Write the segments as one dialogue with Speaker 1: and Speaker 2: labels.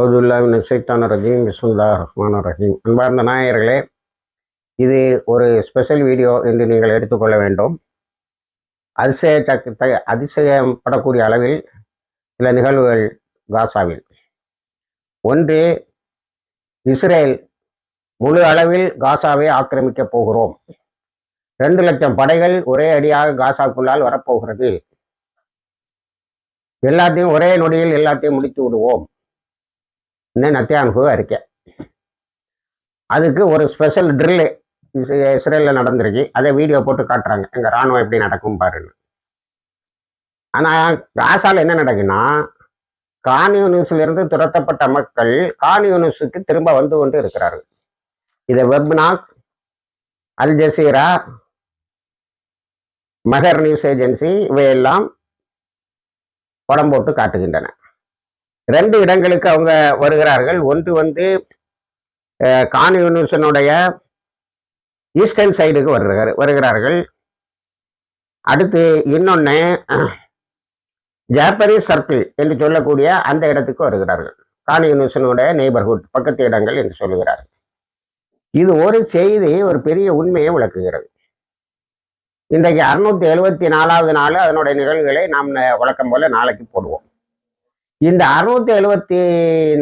Speaker 1: அவுதுல்லாவின் சைத்தான ரஜீம். பிஸ்முல்லா ரஹ்மான ரஹீம். அன்பார்ந்த நாயர்களே இது ஒரு ஸ்பெஷல் வீடியோ என்று நீங்கள் எடுத்துக்கொள்ள வேண்டும். அதிசய அதிசயம் அதிசயப்படக்கூடிய அளவில் சில நிகழ்வுகள் காசாவில். ஒன்று இஸ்ரேல் முழு அளவில் காசாவை ஆக்கிரமிக்கப் போகிறோம். ரெண்டு லட்சம் படைகள் ஒரே அடியாக காசாக்குள்ளால் வரப்போகிறது. எல்லாத்தையும் ஒரே நொடியில் எல்லாத்தையும் முடித்து விடுவோம். இன்னும் நத்தியானுக்கு அறிக்கை அதுக்கு ஒரு ஸ்பெஷல் ட்ரில்லு இஸ்ரேலில் நடந்திருக்கு. அதை வீடியோ போட்டு காட்டுறாங்க. எங்கள் ராணுவம் எப்படி நடக்கும் பாருன்னு. ஆனால் காசால என்ன நடக்குன்னா கான்யூனிஸிலிருந்து துரத்தப்பட்ட மக்கள் கான்யூனிஸுக்கு திரும்ப வந்து கொண்டு இருக்கிறார்கள். இதை வெப்னாக் Al Jazeera Mehr news agency இவையெல்லாம் படம் போட்டு காட்டுகின்றன. ரெண்டு இடங்களுக்கு அவங்க வருகிறார்கள். ஒன்று வந்து கான்யூனிஷனுடைய ஈஸ்டர்ன் சைடுக்கு வருகிறார் வருகிறார்கள். அடுத்து இன்னொன்று ஜாப்பனீஸ் சர்க்கிள் என்று சொல்லக்கூடிய அந்த இடத்துக்கு வருகிறார்கள். கான்யூனிஷனுடைய நெய்பர்ஹுட் பக்கத்து இடங்கள் என்று சொல்லுகிறார்கள் இது ஒரு செய்தி ஒரு பெரிய உண்மையை விளக்குகிறது. இன்றைக்கு அறுநூத்தி எழுபத்தி நாலாவது நாள் அதனுடைய நிகழ்வுகளை நாம் வழக்கம் போல நாளைக்கு போடுவோம். இந்த அறுநூத்தி எழுபத்தி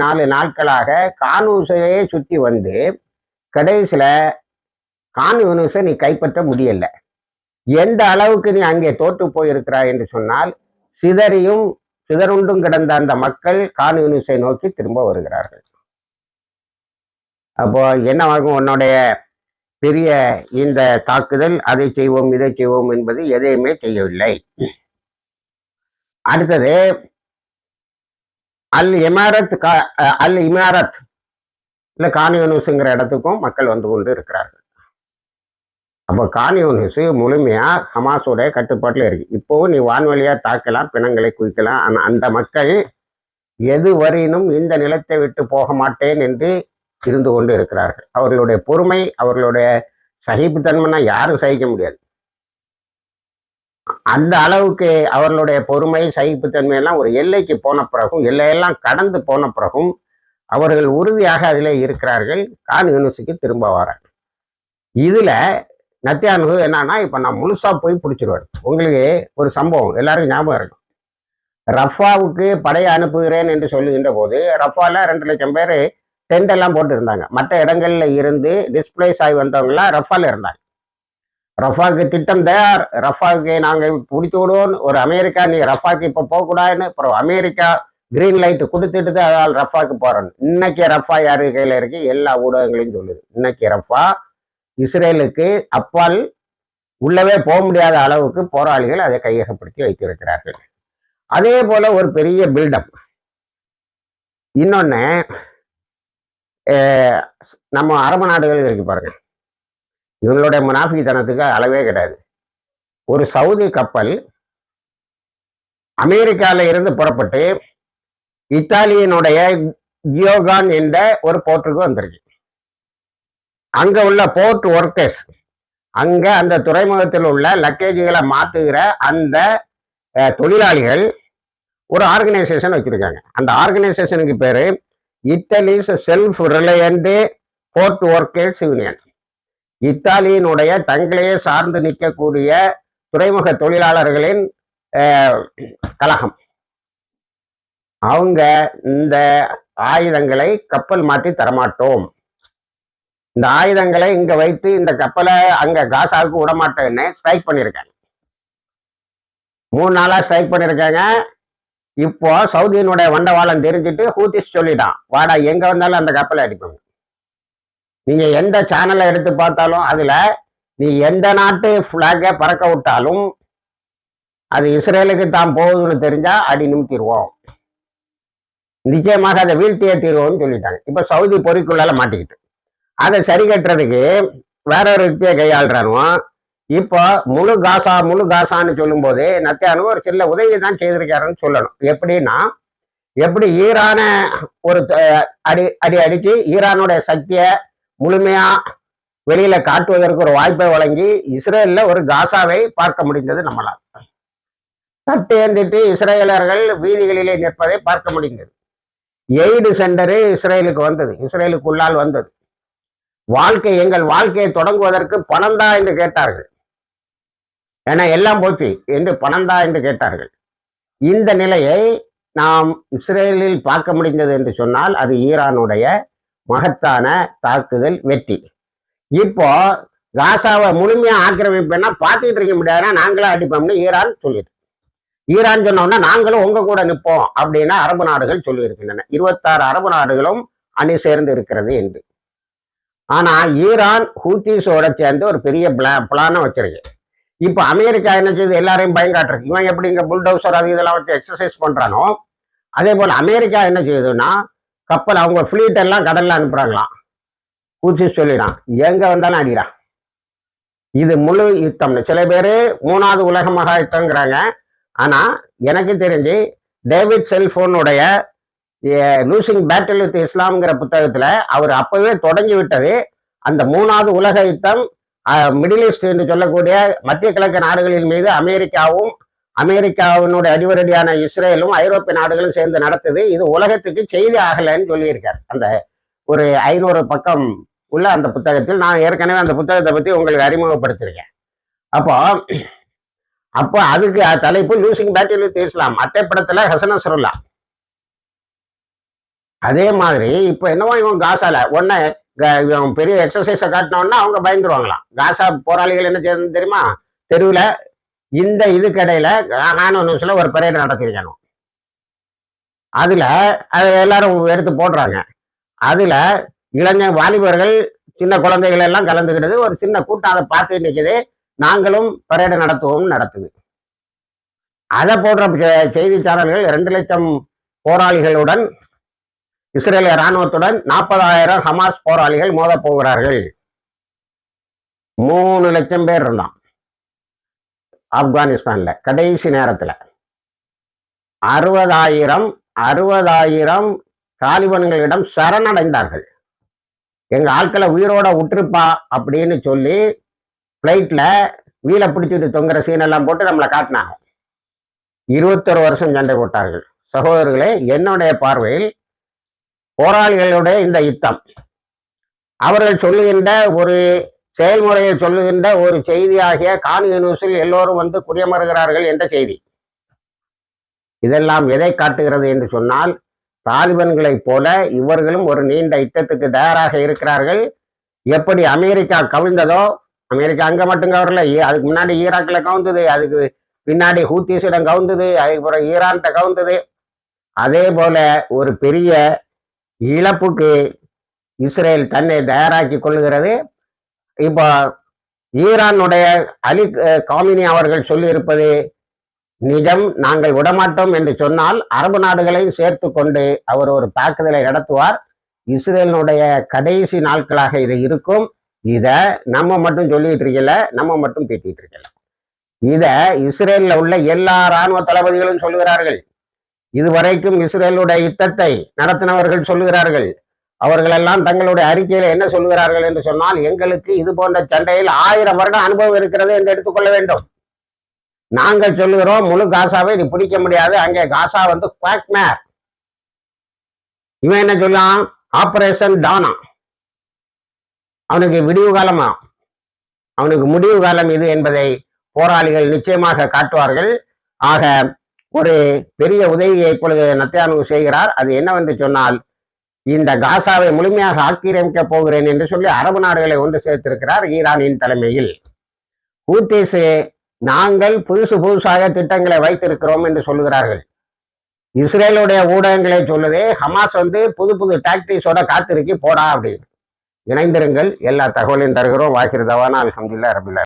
Speaker 1: நாலு நாட்களாக கானூசையே சுற்றி வந்து கடைசியில கான்யூனிஸை நீ கைப்பற்ற முடியல. எந்த அளவுக்கு நீ அங்கே தோற்று போயிருக்கிறாய் என்று சொன்னால் சிதறியும் சிதறுண்டும் கிடந்த அந்த மக்கள் கான்யூனிஸை நோக்கி திரும்ப வருகிறார்கள். அப்போ என்னவாகும் உன்னுடைய பெரிய இந்த தாக்குதல் அதை செய்வோம் இதை செய்வோம் என்பது எதையுமே செய்யவில்லை. அடுத்தது அல் இமாரத் அல் இமாரத் இல்ல கானியோனுஸுங்கிற இடத்துக்கும் மக்கள் வந்து கொண்டு இருக்கிறார்கள். அப்போ கானியூனிஸ் முழுமையா ஹமாஸோடைய கட்டுப்பாட்டில் இருக்கு. இப்போவும் நீ வான்வழியா தாக்கலாம் பிணங்களை குவிக்கலாம். ஆனால் அந்த மக்கள் எது வரையினும் இந்த நிலத்தை விட்டு போக மாட்டேன் என்று இருந்து கொண்டு இருக்கிறார்கள். அவர்களுடைய பொறுமை அவர்களுடைய சகிப்புத்தன்மைனா யாரும் சகிக்க முடியாது. அந்த அளவுக்கு அவர்களுடைய பொறுமை சகிப்புத்தன்மை எல்லாம் ஒரு எல்லைக்கு போன பிறகும் எல்லையெல்லாம் கடந்து போன பிறகும் அவர்கள் உறுதியாக அதில் இருக்கிறார்கள். கான் யூனிவர்சிட்டிக்கு திரும்ப வராங்க இதுல நத்தியானு என்னன்னா இப்ப நான் முழுசா போய் பிடிச்சிருவேன். உங்களுக்கு ஒரு சம்பவம் எல்லாருக்கும் ஞாபகம் இருக்கும் ரஃபாவுக்கு படையை அனுப்புகிறேன் என்று சொல்லுகின்ற போது ரஃபால ரெண்டு லட்சம் பேர் டென்ட் எல்லாம் போட்டு இருந்தாங்க மற்ற இடங்கள்ல இருந்து டிஸ்பிளேஸ் ஆகி வந்தவங்களாம் ரஃபால இருந்தாங்க. ரஃபாக்கு திட்டம் தயார். ரஃபாக்கு நாங்க பிடிச்சி விடுவோம் ஒரு அமெரிக்கா நீ ரஃபாக்கு இப்ப போகக்கூடாதுன்னு அப்புறம் அமெரிக்கா கிரீன் லைட் கொடுத்துட்டு தான் ரஃபாக்கு போறோம் இன்னைக்கு ரஃபா யாரு கையில இருக்கு? எல்லா ஊடகங்களையும் சொல்லுது. இன்னைக்கு ரஃபா இஸ்ரேலுக்கு அப்பால் உள்ளவே போக முடியாத அளவுக்கு போராளிகள் அதை கையகப்படுத்தி வைத்திருக்கிறார்கள். அதே போல ஒரு பெரிய பில்டப் இன்னொன்னு நம்ம அரபு நாடுகள் இருக்கு பாருங்க. இவங்களுடைய முனாஃபித்தனத்துக்கு அளவே கிடையாது. ஒரு சவுதி கப்பல் அமெரிக்காவில் இருந்து புறப்பட்டு இத்தாலியனுடைய ஜியோகான் என்ற ஒரு போர்ட்டுக்கு வந்திருக்கு. அங்க உள்ள போர்ட் ஒர்க்கர்ஸ் அங்க அந்த துறைமுகத்தில் உள்ள லக்கேஜுகளை மாத்துகிற அந்த தொழிலாளிகள் ஒரு ஆர்கனைசேஷன் வச்சிருக்காங்க. அந்த ஆர்கனைசேஷனுக்கு பேரு Italy's self reliant port workers union. இத்தாலியினுடைய தங்களையே சார்ந்து நிற்கக்கூடிய துறைமுக தொழிலாளர்களின் கழகம். அவங்க இந்த ஆயுதங்களை கப்பல் மாற்றி தரமாட்டோம். இந்த ஆயுதங்களை இங்க வைத்து இந்த கப்பலை அங்க காசாவுக்கு விடமாட்டேன்னு ஸ்ட்ரைக் பண்ணியிருக்காங்க. மூணு நாளா ஸ்ட்ரைக் பண்ணியிருக்காங்க. இப்போ சவுதியினுடைய வண்டவாளம் தெரிஞ்சுட்டு ஹூத்திஸ் சொல்லிட்டான் வாடா எங்க வந்தாலும் அந்த கப்பலை அடிப்பாங்க. நீங்க எந்த சேனலை எடுத்து பார்த்தாலும் அதுல நீ எந்த நாட்டு பிளாக பறக்க விட்டாலும் அது இஸ்ரேலுக்கு தான் போகுதுன்னு தெரிஞ்சா அடி நிமித்திடுவோம். நிச்சயமாக அதை வீழ்த்தியே தீர்வோம்னு சொல்லிட்டாங்க. இப்போ சவுதி பொறிக்குள்ளால மாட்டிக்கிட்டு. அதை சரி கட்டுறதுக்கு வேற ஒரு யுக்தியை கையாளுறானுவோ இப்போ முழு காசா முழு காசான்னு சொல்லும் போது நத்தியானு ஒரு சில உதவி தான் செய்திருக்காருன்னு சொல்லணும். எப்படின்னா எப்படி ஈரான ஒரு அடி அடி அடிச்சு ஈரானுடைய சக்தியை முழுமையா வெளியில காட்டுவதற்கு ஒரு வாய்ப்பை வழங்கி இஸ்ரேல்ல ஒரு காசாவை பார்க்க முடிந்தது நம்மளால். தட்டு ஏந்திட்டு இஸ்ரேலர்கள் வீதிகளிலே நிற்பதை பார்க்க முடிந்தது. எய்டு சென்டரு இஸ்ரேலுக்கு வந்தது. இஸ்ரேலுக்குள்ளால் வந்தது. வாழ்க்கை எங்கள் வாழ்க்கையை தொடங்குவதற்கு பணந்தா என்று கேட்டார்கள். ஏன்னா எல்லாம் போச்சு என்று பணந்தா என்று கேட்டார்கள். இந்த நிலையை நாம் இஸ்ரேலில் பார்க்க முடிந்தது என்று சொன்னால் அது ஈரானுடைய மகத்தான தாக்குதல் வெற்றி. இப்போ காசாவை முழுமையா ஆக்கிரமிப்புன்னா பார்த்துட்டு இருக்க முடியாதுன்னா நாங்களே அடிப்போம்னு ஈரான் சொல்லிது ஈரான் சொன்னோம்னா நாங்களும் உங்க கூட நிற்போம் அப்படின்னு அரபு நாடுகள் சொல்லியிருக்கின்றன. இருபத்தாறு அரபு நாடுகளும் அணி சேர்ந்து இருக்கிறது என்று. ஆனா ஈரான் ஹூத்திஸோட சேர்ந்து ஒரு பெரிய பிளா பிளானை வச்சிருக்கு. இப்போ அமெரிக்கா என்ன செய்யுது எல்லாரையும் பயங்காட்டுருக்கு இவன் எப்படி இங்க புல்டோசர் அது இதெல்லாம் வச்சு எக்ஸசைஸ் பண்றானோ? அதே போல அமெரிக்கா என்ன செய்யுதுன்னா கப்பல் அவங்க ஃப்ளீட் எல்லாம் கடல்ல அனுப்புறாங்களாம். கூச்சி சொல்லிடான் எங்க வந்தாலும் அடிக்கிறான் இது முழு யுத்தம்னு. சில பேர் மூணாவது உலக மகா யுத்தங்கிறாங்க. ஆனா எனக்கு தெரிஞ்சு டேவிட் செல்போனுடைய லூசிங் பேட்டில் வித் இஸ்லாம்ங்கிற புத்தகத்துல அவர் அப்பவே தொடங்கி விட்டது. அந்த மூணாவது உலக யுத்தம் மிடில் ஈஸ்ட் என்று சொல்லக்கூடிய மத்திய கிழக்கு நாடுகளின் மீது அமெரிக்காவும் அமெரிக்காவினுடைய அடிவரடியான இஸ்ரேலும் ஐரோப்பிய நாடுகளும் சேர்ந்து நடத்துது. இது உலகத்துக்கு செய்தி ஆகலைன்னு சொல்லியிருக்கார். அந்த ஒரு ஐநூறு பக்கம் உள்ள அந்த புத்தகத்தில் நான் ஏற்கனவே அந்த புத்தகத்தை பத்தி உங்களுக்கு அறிமுகப்படுத்திருக்கேன் அப்போ அப்போ அதுக்கு தலைப்பு லூசிங் பேட்டில் வித் இஸ்லாம் அட்டைப்படத்துல ஹசனசுருல்லா அதே மாதிரி இப்போ என்னவோ இவன் காசால உடனே இவன் பெரிய எக்ஸசைஸை காட்டினோன்னா அவங்க பயந்துருவாங்களாம். காசா போராளிகள் என்ன செய்யணும் தெரியுமா? தெருவில் இந்த இதுக்கடையில கானோ நியூஸ்ல ஒரு பரேடு நடத்திருக்கணும். அதுல அதை எல்லாரும் எடுத்து போடுறாங்க. அதுல இளைஞர் வாலிபர்கள் சின்ன குழந்தைகள் எல்லாம் கலந்துக்கிட்டது ஒரு சின்ன கூட்டம் அதை பார்த்து நிற்குது நாங்களும் பரேடு நடத்துவோம் நடத்துது அதை போடுற செய்தி சேனல்கள் ரெண்டு லட்சம் போராளிகளுடன் இஸ்ரேலிய இராணுவத்துடன் நாற்பதாயிரம் ஹமாஸ் போராளிகள் மோத போகிறார்கள். மூணு லட்சம் பேர் இருந்தான். ஆப்கானிஸ்தான்ல கடைசி நேரத்துல. அறுபதாயிரம் அறுபதாயிரம் தாலிபன்களிடம் சரணடைந்தார்கள். எங்க ஆட்களை உயிரோட விட்டுருப்பா அப்படின்னு சொல்லி பிளைட்ல வீலை பிடிச்சிட்டு தொங்குற சீன் எல்லாம் போட்டு நம்மளை காட்டினாங்க. இருபத்தொரு வருஷம் சண்டை போட்டார்கள். சகோதரர்களே என்னுடைய பார்வையில் போராளிகளுடைய இந்த யுத்தம். அவர்கள் சொல்லுகின்ற ஒரு செயல்முறையை சொல்லுகின்ற ஒரு செய்தியாகிய கான் நியூஸில் எல்லோரும் வந்து குடியமர்கிறார்கள் என்ற செய்தி. இதெல்லாம் எதை காட்டுகிறது என்று சொன்னால் தாலிபன்களைப் போல இவர்களும் ஒரு நீண்ட யுத்தத்துக்கு தயாராக இருக்கிறார்கள். எப்படி அமெரிக்கா கவிழ்ந்ததோ அமெரிக்கா அங்க மட்டும் கவரல அதுக்கு முன்னாடி ஈராக்கில் கவுந்தது அதுக்கு பின்னாடி ஹூத்தீஸிடம் கவுந்தது அதுக்கப்புறம் ஈரான்கிட்ட கவுந்தது அதே போல ஒரு பெரிய இழப்புக்கு இஸ்ரேல் தன்னை தயாராக்கி கொள்கிறது இப்போ ஈரானுடைய அலி காமினி அவர்கள் சொல்லியிருப்பது நிஜம் நாங்கள் விடமாட்டோம் என்று சொன்னால் அரபு நாடுகளையும் சேர்த்து கொண்டு அவர் ஒரு தாக்குதலை நடத்துவார். இஸ்ரேலினுடைய கடைசி நாட்களாக இது இருக்கும். இத நம்ம மட்டும் சொல்லிட்டு இருக்கல நம்ம மட்டும் பேத்திட்டு இருக்கல. இத இஸ்ரேல்ல உள்ள எல்லா இராணுவ தளபதிகளும் சொல்லுகிறார்கள். இதுவரைக்கும் இஸ்ரேலுடைய யுத்தத்தை நடத்தினவர்கள் சொல்லுகிறார்கள். அவர்களெல்லாம் தங்களுடைய அறிக்கையில என்ன சொல்கிறார்கள் என்று சொன்னால் எங்களுக்கு இது போன்ற சண்டையில் ஆயிரம் வருடம் அனுபவம் இருக்கிறது என்று எடுத்துக்கொள்ள வேண்டும். நாங்கள் சொல்லுகிறோம் முழு காசாவை இது பிடிக்க முடியாது. அங்கே காசா வந்து குவாக்மேர். இவன் என்ன சொல்லான் ஆபரேஷன் டானா. அவனுக்கு விடிவு காலமா? அவனுக்கு முடிவு காலம் இது என்பதை போராளிகள் நிச்சயமாக காட்டுவார்கள். ஆக ஒரு பெரிய உதவியை இப்பொழுது நத்தியானு செய்கிறார். அது என்னவென்று சொன்னால் இந்த காசாவை முழுமையாக ஆக்கிரமிக்க போகிறேன் என்று சொல்லி அரபு நாடுகளை ஒன்று சேர்த்திருக்கிறார் ஈரானின் தலைமையில். ஹூத்தீஸு நாங்கள் புதுசு புதுசாக திட்டங்களை வைத்திருக்கிறோம் என்று சொல்லுகிறார்கள். இஸ்ரேலுடைய ஊடகங்களை சொல்லுதே ஹமாஸ் வந்து புது புது டாக்டிக்ஸோட காத்திருக்கி போடா அப்படின்னு. இணைந்திருங்கள் எல்லா தகவலையும் தருகிறோம். வாகிருதவான அலமதுல்லா ரபில்லா